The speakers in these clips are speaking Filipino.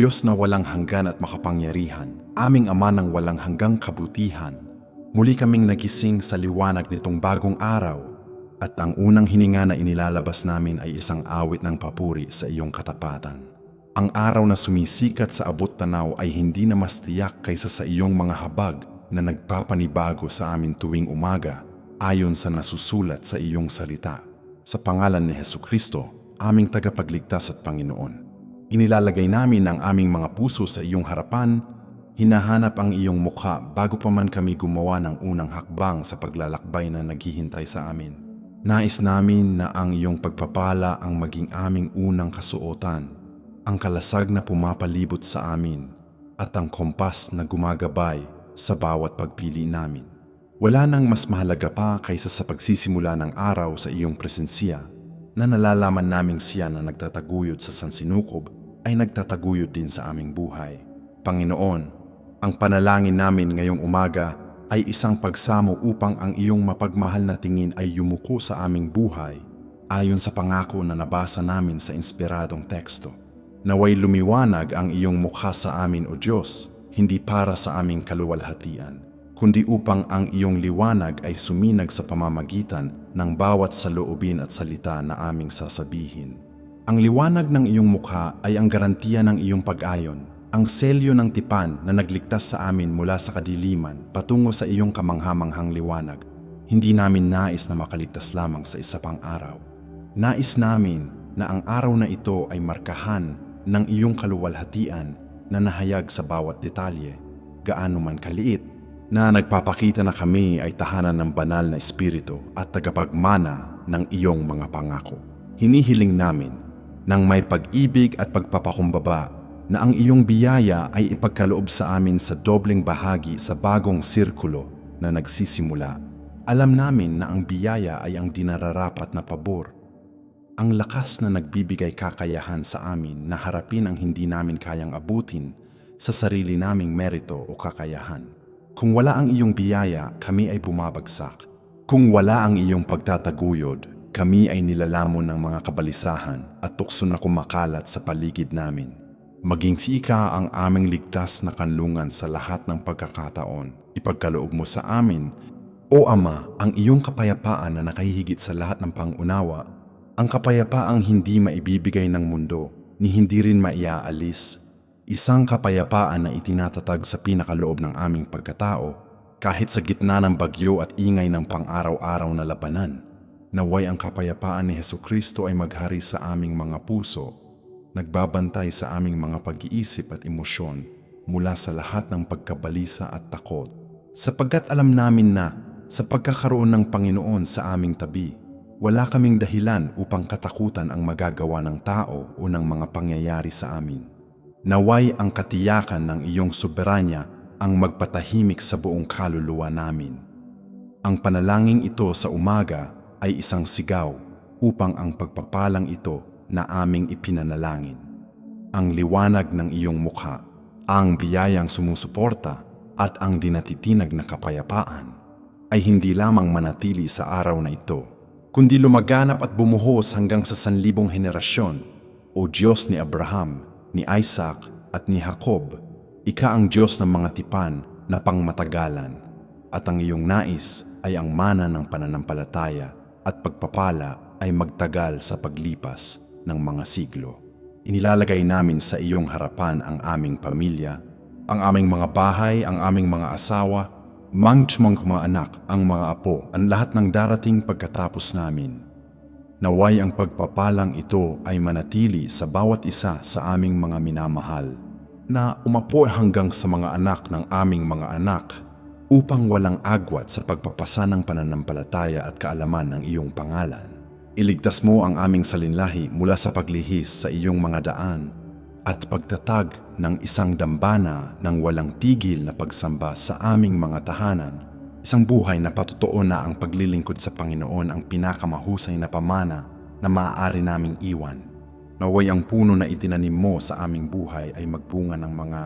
Diyos na walang hanggan at makapangyarihan, aming Ama ng walang hanggang kabutihan, muli kaming nagising sa liwanag nitong bagong araw at ang unang hininga na inilalabas namin ay isang awit ng papuri sa iyong katapatan. Ang araw na sumisikat sa abot tanaw ay hindi na mas tiyak kaysa sa iyong mga habag na nagpapanibago sa amin tuwing umaga ayon sa nasusulat sa iyong salita. Sa pangalan ni Heso Kristo, aming tagapagligtas at Panginoon. Inilalagay namin ang aming mga puso sa iyong harapan, hinahanap ang iyong mukha bago pa man kami gumawa ng unang hakbang sa paglalakbay na naghihintay sa amin. Nais namin na ang iyong pagpapala ang maging aming unang kasuotan, ang kalasag na pumapalibot sa amin, at ang kompas na gumagabay sa bawat pagpili namin. Wala nang mas mahalaga pa kaysa sa pagsisimula ng araw sa iyong presensya na nalalaman naming siya na nagtataguyod sa sansinukob ay nagtataguyod din sa aming buhay. Panginoon, ang panalangin namin ngayong umaga ay isang pagsamo upang ang iyong mapagmahal na tingin ay yumuko sa aming buhay ayon sa pangako na nabasa namin sa inspiradong teksto. Naway lumiwanag ang iyong mukha sa amin o Diyos, hindi para sa aming kaluwalhatian, kundi upang ang iyong liwanag ay suminag sa pamamagitan ng bawat saloobin at salita na aming sasabihin. Ang liwanag ng iyong mukha ay ang garantiya ng iyong pag-ayon, ang selyo ng tipan na nagligtas sa amin mula sa kadiliman patungo sa iyong kamanghamanghang liwanag. Hindi namin nais na makaligtas lamang sa isa pang araw. Nais namin na ang araw na ito ay markahan ng iyong kaluwalhatian na nahayag sa bawat detalye, gaano man kaliit, na nagpapakita na kami ay tahanan ng banal na espiritu at tagapagmana ng iyong mga pangako. Hinihiling namin ng may pag-ibig at pagpapakumbaba na ang iyong biyaya ay ipagkaloob sa amin sa dobleng bahagi sa bagong sirkulo na nagsisimula. Alam namin na ang biyaya ay ang dinararapat na pabor. Ang lakas na nagbibigay kakayahan sa amin na harapin ang hindi namin kayang abutin sa sarili naming merito o kakayahan. Kung wala ang iyong biyaya, kami ay bumabagsak. Kung wala ang iyong pagtataguyod, kami ay nilalamon ng mga kabalisahan at tukso na kumakalat sa paligid namin. Maging si Ika ang aming ligtas na kanlungan sa lahat ng pagkakataon. Ipagkaloob mo sa amin, O Ama, ang iyong kapayapaan na nakahihigit sa lahat ng pangunawa, ang kapayapaang hindi maibibigay ng mundo, ni hindi rin maiaalis. Isang kapayapaan na itinatatag sa pinakaloob ng aming pagkatao, kahit sa gitna ng bagyo at ingay ng pang-araw-araw na labanan. Naway ang kapayapaan ni Heso Kristo ay maghari sa aming mga puso, nagbabantay sa aming mga pag-iisip at emosyon mula sa lahat ng pagkabalisa at takot. Sapagkat alam namin na sa pagkakaroon ng Panginoon sa aming tabi, wala kaming dahilan upang katakutan ang magagawa ng tao o ng mga pangyayari sa amin. Naway ang katiyakan ng iyong soberanya ang magpatahimik sa buong kaluluwa namin. Ang panalangin ito sa umaga ay isang sigaw upang ang pagpapalang ito na aming ipinanalangin. Ang liwanag ng iyong mukha, ang biyayang sumusuporta at ang dinatitinag na kapayapaan ay hindi lamang manatili sa araw na ito, kundi lumaganap at bumuhos hanggang sa sanlibong henerasyon. O Diyos ni Abraham, ni Isaac at ni Jacob, ika ang Diyos ng mga tipan na pangmatagalan at ang iyong nais ay ang mana ng pananampalataya at pagpapala ay magtagal sa paglipas ng mga siglo. Inilalagay namin sa iyong harapan ang aming pamilya, ang aming mga bahay, ang aming mga asawa, mangtmang mga anak, ang mga apo, ang lahat ng darating pagkatapos namin. Naway ang pagpapalang ito ay manatili sa bawat isa sa aming mga minamahal, na umapo hanggang sa mga anak ng aming mga anak upang walang agwat sa pagpapasa ng pananampalataya at kaalaman ng iyong pangalan. Iligtas mo ang aming salinlahi mula sa paglihis sa iyong mga daan at pagtatag ng isang dambana ng walang tigil na pagsamba sa aming mga tahanan. Isang buhay na patutuo na ang paglilingkod sa Panginoon ang pinakamahusay na pamana na maaari naming iwan. Naway ang puno na itinanim mo sa aming buhay ay magbunga ng mga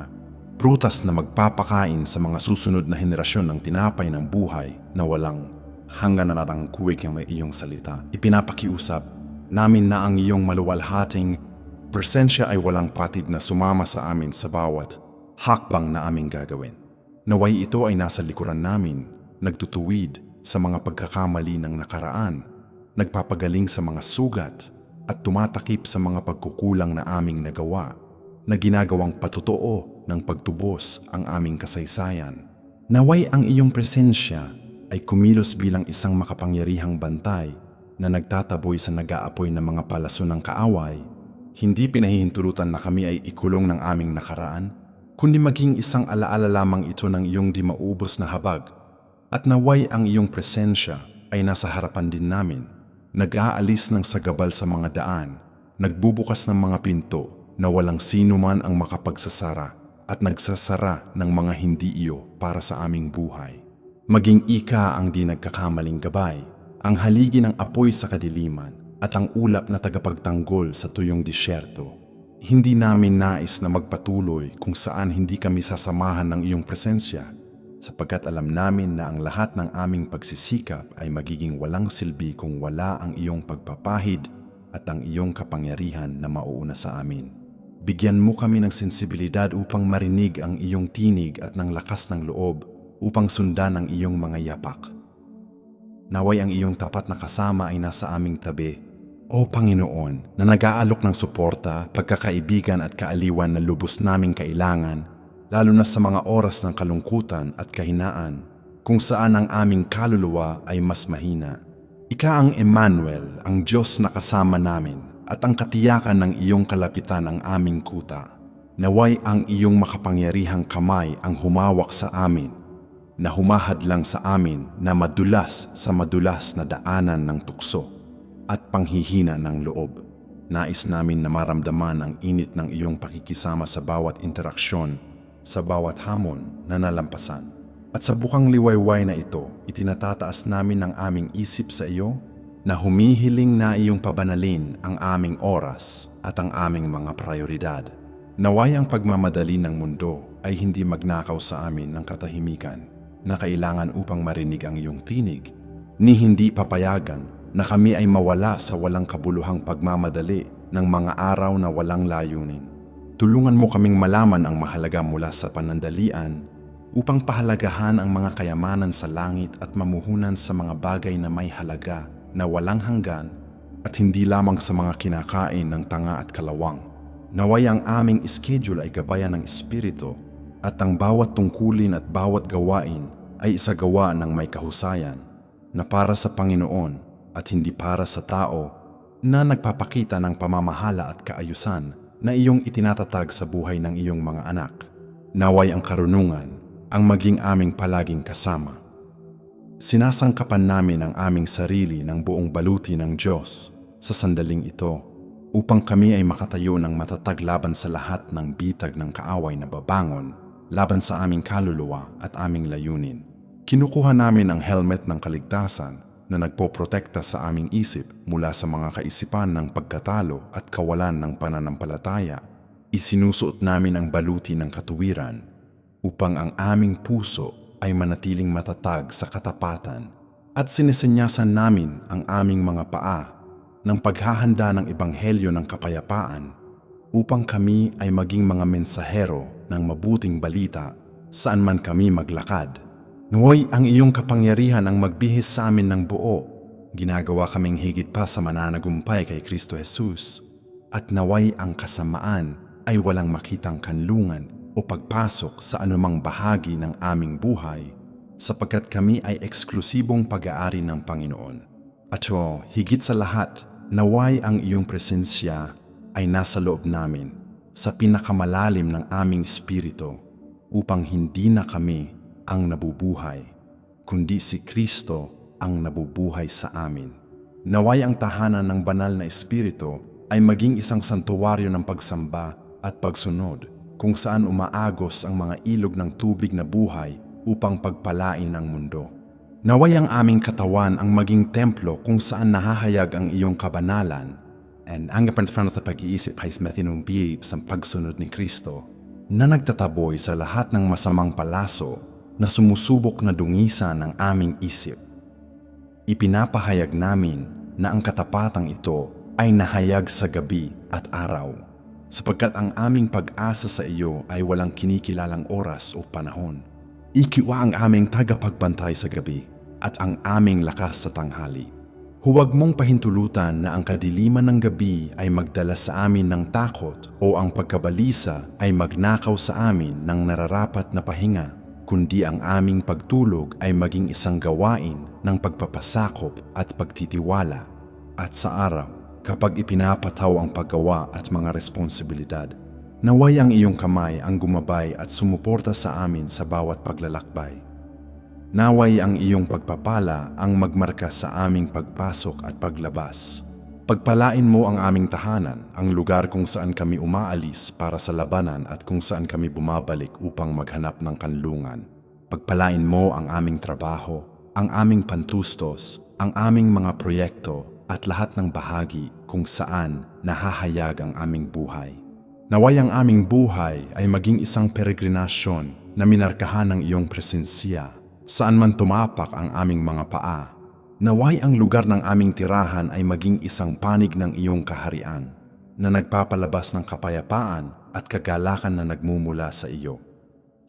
Prutas na magpapakain sa mga susunod na henerasyon ng tinapay ng buhay na walang hanggan na narangkuwik ang may iyong salita. Ipinapakiusap namin na ang iyong maluwalhating presensya ay walang patid na sumama sa amin sa bawat hakbang na aming gagawin. Naway ito ay nasa likuran namin, nagtutuwid sa mga pagkakamali ng nakaraan, nagpapagaling sa mga sugat, at tumatakip sa mga pagkukulang na aming nagawa, na ginagawang patotoo ng pagtubos ang aming kasaysayan. Naway ang iyong presensya ay kumilos bilang isang makapangyarihang bantay na nagtataboy sa nag-aapoy ng mga palaso ng kaaway, hindi pinahihintulutan na kami ay ikulong ng aming nakaraan, kundi maging isang alaala lamang ito ng iyong di maubos na habag. At naway ang iyong presensya ay nasa harapan din namin, nag-aalis ng sagabal sa mga daan, nagbubukas ng mga pinto na walang sino man ang makapagsasara at nagsasara ng mga hindi iyo para sa aming buhay. Maging ika ang di nagkakamaling gabay, ang haligi ng apoy sa kadiliman at ang ulap na tagapagtanggol sa tuyong disyerto. Hindi namin nais na magpatuloy kung saan hindi kami sasamahan ng iyong presensya sapagkat alam namin na ang lahat ng aming pagsisikap ay magiging walang silbi kung wala ang iyong pagpapahid at ang iyong kapangyarihan na mauuna sa amin. Bigyan mo kami ng sensibilidad upang marinig ang iyong tinig at ng lakas ng loob upang sundan ang iyong mga yapak. Naway ang iyong tapat na kasama ay nasa aming tabi. O Panginoon, na nag-aalok ng suporta, pagkakaibigan at kaaliwan na lubos naming kailangan, lalo na sa mga oras ng kalungkutan at kahinaan, kung saan ang aming kaluluwa ay mas mahina. Ika ang Emmanuel, ang Diyos na kasama namin, at ang katiyakan ng iyong kalapitan ang aming kuta. Naway ang iyong makapangyarihang kamay ang humawak sa amin na humahadlang sa amin na madulas sa madulas na daanan ng tukso at panghihina ng loob. Nais namin na maramdaman ang init ng iyong pakikisama sa bawat interaksyon, sa bawat hamon na nalampasan. At sa bukang liwayway na ito, itinatataas namin ang aming isip sa iyo na humihiling na iyong pabanalin ang aming oras at ang aming mga prioridad. Naway ang pagmamadali ng mundo ay hindi magnakaw sa amin ng katahimikan na kailangan upang marinig ang iyong tinig, ni hindi papayagan na kami ay mawala sa walang kabuluhang pagmamadali ng mga araw na walang layunin. Tulungan mo kaming malaman ang mahalaga mula sa panandalian upang pahalagahan ang mga kayamanan sa langit at mamuhunan sa mga bagay na may halaga na walang hanggan at hindi lamang sa mga kinakain ng tanga at kalawang. Naway ang aming schedule ay gabayan ng Espiritu at ang bawat tungkulin at bawat gawain ay isagawa ng may kahusayan na para sa Panginoon at hindi para sa tao na nagpapakita ng pamamahala at kaayusan na iyong itinatatag sa buhay ng iyong mga anak. Naway ang karunungan ang maging aming palaging kasama. Sinasangkapan namin ang aming sarili ng buong baluti ng Diyos sa sandaling ito upang kami ay makatayo ng matatag laban sa lahat ng bitag ng kaaway na babangon laban sa aming kaluluwa at aming layunin. Kinukuha namin ang helmet ng kaligtasan na nagpoprotekta sa aming isip mula sa mga kaisipan ng pagkatalo at kawalan ng pananampalataya. Isinusuot namin ang baluti ng katuwiran upang ang aming puso ay manatiling matatag sa katapatan at sinisenyasan namin ang aming mga paa ng paghahanda ng ebanghelyo ng kapayapaan upang kami ay maging mga mensahero ng mabuting balita saan man kami maglakad. Naway ang iyong kapangyarihan ang magbihis sa amin ng buo. Ginagawa kaming higit pa sa mananagumpay kay Kristo Jesus. At naway ang kasamaan ay walang makitang kanlungan o pagpasok sa anumang bahagi ng aming buhay sapagkat kami ay eksklusibong pag-aari ng Panginoon. At o, higit sa lahat, naway ang iyong presensya ay nasa loob namin sa pinakamalalim ng aming espiritu upang hindi na kami ang nabubuhay, kundi si Kristo ang nabubuhay sa amin. Naway ang tahanan ng banal na espiritu ay maging isang santuwaryo ng pagsamba at pagsunod kung saan umaagos ang mga ilog ng tubig na buhay upang pagpalain ang mundo. Naway ang aming katawan ang maging templo kung saan nahahayag ang iyong kabanalan and ang kapantapan sa pag-iisip ay matinumbi sa pagsunod ni Kristo na nagtataboy sa lahat ng masamang palaso na sumusubok na dungisan ng aming isip. Ipinapahayag namin na ang katapatang ito ay nahayag sa gabi at araw. Sapagkat ang aming pag-asa sa iyo ay walang kinikilalang oras o panahon. Ikiwa ang aming tagapagbantay sa gabi at ang aming lakas sa tanghali. Huwag mong pahintulutan na ang kadiliman ng gabi ay magdala sa amin ng takot o ang pagkabalisa ay magnakaw sa amin ng nararapat na pahinga, kundi ang aming pagtulog ay maging isang gawain ng pagpapasakop at pagtitiwala. At sa araw, kapag ipinapataw ang paggawa at mga responsibilidad, naway ang iyong kamay ang gumabay at sumuporta sa amin sa bawat paglalakbay. Naway ang iyong pagpapala ang magmarka sa aming pagpasok at paglabas. Pagpalain mo ang aming tahanan, ang lugar kung saan kami umaalis para sa labanan at kung saan kami bumabalik upang maghanap ng kanlungan. Pagpalain mo ang aming trabaho, ang aming pantustos, ang aming mga proyekto at lahat ng bahagi kung saan nahahayag ang aming buhay. Naway ang aming buhay ay maging isang peregrinasyon na minarkahan ng iyong presensya saan man tumapak ang aming mga paa. Naway ang lugar ng aming tirahan ay maging isang panig ng iyong kaharian na nagpapalabas ng kapayapaan at kagalakan na nagmumula sa iyo.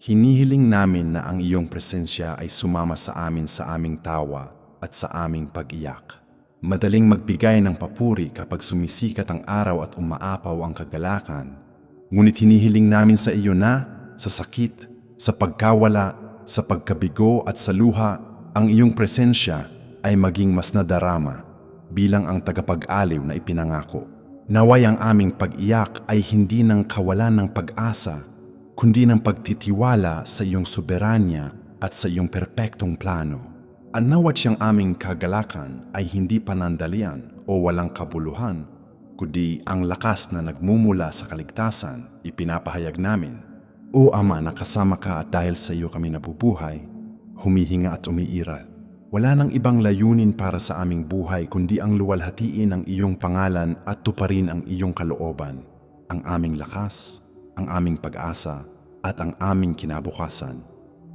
Hinihiling namin na ang iyong presensya ay sumama sa amin sa aming tawa at sa aming pag-iyak. Madaling magbigay ng papuri kapag sumisikat ang araw at umaapaw ang kagalakan. Ngunit hinihiling namin sa iyo na, sa sakit, sa pagkawala sa pagkabigo at sa luha, ang iyong presensya ay maging mas nadarama bilang ang tagapag-aliw na ipinangako. Naway ang aming pag-iyak ay hindi ng kawalan ng pag-asa, kundi ng pagtitiwala sa iyong soberanya at sa iyong perpektong plano. Ang nawat siyang aming kagalakan ay hindi panandalian o walang kabuluhan, kundi ang lakas na nagmumula sa kaligtasan ipinapahayag namin o Ama na kasama ka at dahil sa iyo kami nabubuhay, humihinga at umiiral. Wala nang ibang layunin para sa aming buhay kundi ang luwalhatiin ang iyong pangalan at tuparin ang iyong kalooban, ang aming lakas, ang aming pag-asa, at ang aming kinabukasan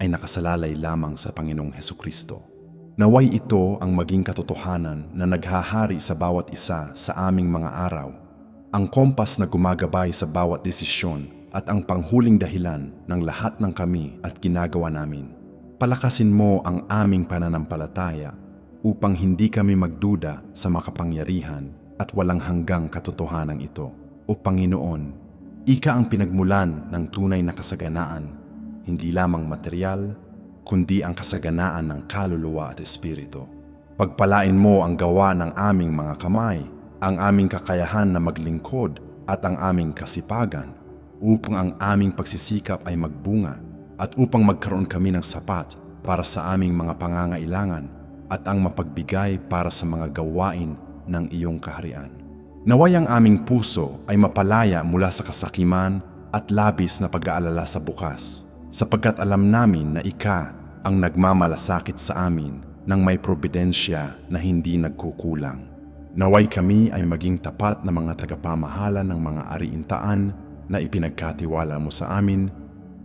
ay nakasalalay lamang sa Panginoong Heso Kristo. Naway ito ang maging katotohanan na naghahari sa bawat isa sa aming mga araw, ang kompas na gumagabay sa bawat desisyon at ang panghuling dahilan ng lahat ng kami at ginagawa namin. Palakasin mo ang aming pananampalataya upang hindi kami magduda sa makapangyarihan at walang hanggang katotohanan ito. O Panginoon, Ika ang pinagmulan ng tunay na kasaganaan, hindi lamang material, kundi ang kasaganaan ng kaluluwa at espiritu. Pagpalain mo ang gawa ng aming mga kamay, ang aming kakayahan na maglingkod at ang aming kasipagan upang ang aming pagsisikap ay magbunga at upang magkaroon kami ng sapat para sa aming mga pangangailangan at ang mapagbigay para sa mga gawain ng iyong kaharian. Naway ang aming puso ay mapalaya mula sa kasakiman at labis na pag-aalala sa bukas, sapagkat alam namin na ika ang nagmamalasakit sa amin ng may probidensya na hindi nagkukulang. Naway kami ay maging tapat na mga tagapamahala ng mga ariintaan na ipinagkatiwala mo sa amin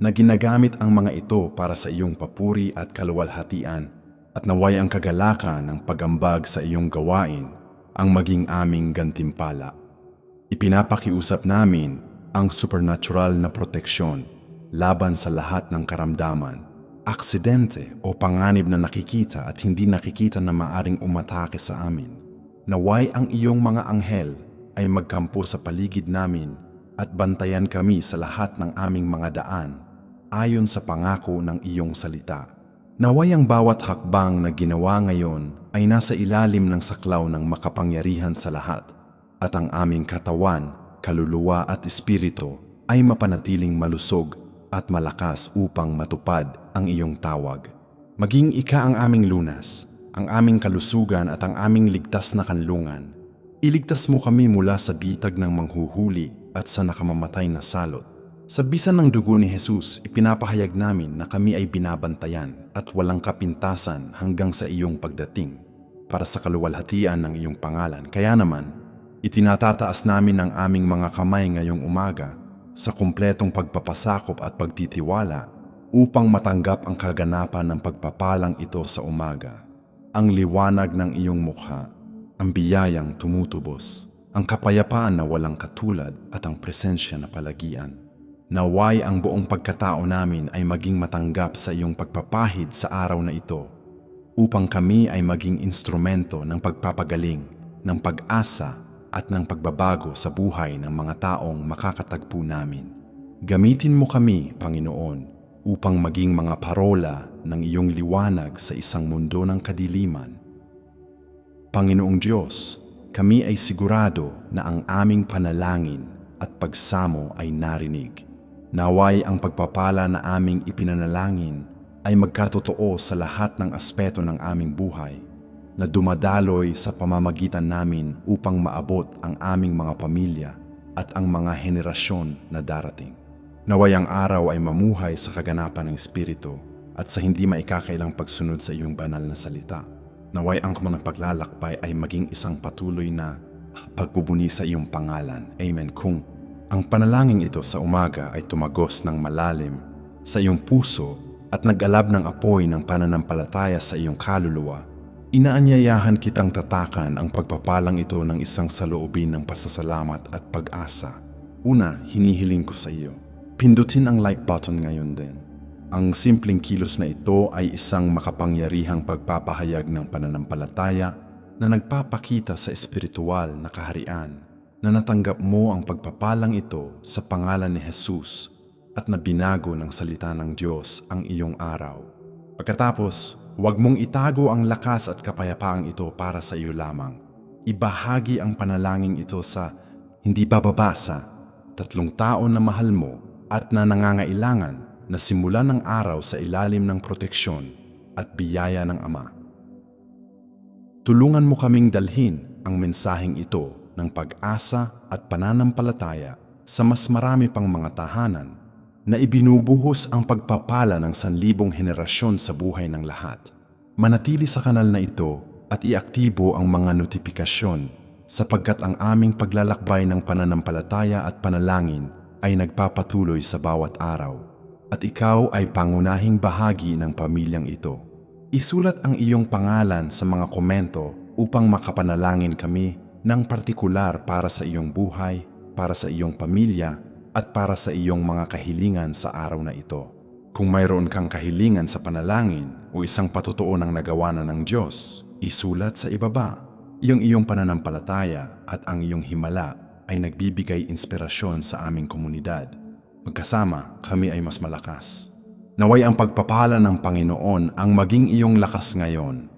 na ginagamit ang mga ito para sa iyong papuri at kaluwalhatian at naway ang kagalakan ng pagambag sa iyong gawain ang maging aming gantimpala. Ipinapakiusap namin ang supernatural na proteksyon laban sa lahat ng karamdaman, aksidente o panganib na nakikita at hindi nakikita na maaring umatake sa amin. Naway ang iyong mga anghel ay magkampo sa paligid namin at bantayan kami sa lahat ng aming mga daan ayon sa pangako ng iyong salita. Naway ang bawat hakbang na ginawa ngayon ay nasa ilalim ng saklaw ng makapangyarihan sa lahat at ang aming katawan, kaluluwa at espiritu ay mapanatiling malusog at malakas upang matupad ang iyong tawag. Maging ika ang aming lunas, ang aming kalusugan at ang aming ligtas na kanlungan. Iligtas mo kami mula sa bitag ng manghuhuli at sa nakamamatay na salot. Sa bisan ng dugo ni Jesus, ipinapahayag namin na kami ay binabantayan at walang kapintasan hanggang sa iyong pagdating para sa kaluwalhatian ng iyong pangalan. Kaya naman, itinatataas namin ang aming mga kamay ngayong umaga sa kumpletong pagpapasakop at pagtitiwala upang matanggap ang kaganapan ng pagpapalang ito sa umaga. Ang liwanag ng iyong mukha, ang biyayang tumutubos ang kapayapaan na walang katulad at ang presensya na palagian. Naway ang buong pagkatao namin ay maging matanggap sa iyong pagpapahid sa araw na ito upang kami ay maging instrumento ng pagpapagaling, ng pag-asa at ng pagbabago sa buhay ng mga taong makakatagpo namin. Gamitin mo kami, Panginoon, upang maging mga parola ng iyong liwanag sa isang mundo ng kadiliman. Panginoong Diyos, kami ay sigurado na ang aming panalangin at pagsamo ay narinig. Naway ang pagpapala na aming ipinanalangin ay magkatotoo sa lahat ng aspeto ng aming buhay na dumadaloy sa pamamagitan namin upang maabot ang aming mga pamilya at ang mga henerasyon na darating. Naway ang araw ay mamuhay sa kaganapan ng Espiritu at sa hindi maikakailang pagsunod sa iyong banal na salita. Naway ang mga paglalakbay ay maging isang patuloy na pagbubuni sa iyong pangalan. Amen. Kung ang panalangin ito sa umaga ay tumagos ng malalim sa iyong puso at nag-alab ng apoy ng pananampalataya sa iyong kaluluwa, inaanyayahan kitang tatakan ang pagpapalang ito ng isang saloobin ng pasasalamat at pag-asa. Una, hinihiling ko sa iyo. Pindutin ang like button ngayon din. Ang simpleng kilos na ito ay isang makapangyarihang pagpapahayag ng pananampalataya na nagpapakita sa espiritual na kaharian na natanggap mo ang pagpapalang ito sa pangalan ni Jesus at na binago ng salita ng Diyos ang iyong araw. Pagkatapos, huwag mong itago ang lakas at kapayapaang ito para sa iyo lamang. Ibahagi ang panalangin ito sa hindi bababasa, tatlong taon na mahal mo at na nangangailangan na simulan ng araw sa ilalim ng proteksyon at biyaya ng Ama. Tulungan mo kaming dalhin ang mensaheng ito ng pag-asa at pananampalataya sa mas marami pang mga tahanan na ibinubuhos ang pagpapala ng sanlibong henerasyon sa buhay ng lahat. Manatili sa kanal na ito at iaktibo ang mga notifikasyon sapagkat ang aming paglalakbay ng pananampalataya at panalangin ay nagpapatuloy sa bawat araw at ikaw ay pangunahing bahagi ng pamilyang ito. Isulat ang iyong pangalan sa mga komento upang makapanalangin kami ng partikular para sa iyong buhay, para sa iyong pamilya, at para sa iyong mga kahilingan sa araw na ito. Kung mayroon kang kahilingan sa panalangin o isang patutuo ng nagawa na ng Diyos, isulat sa ibaba. Iyong iyong pananampalataya at ang iyong himala ay nagbibigay inspirasyon sa aming komunidad. Magkasama, kami ay mas malakas. Naway ang pagpapala ng Panginoon ang maging iyong lakas ngayon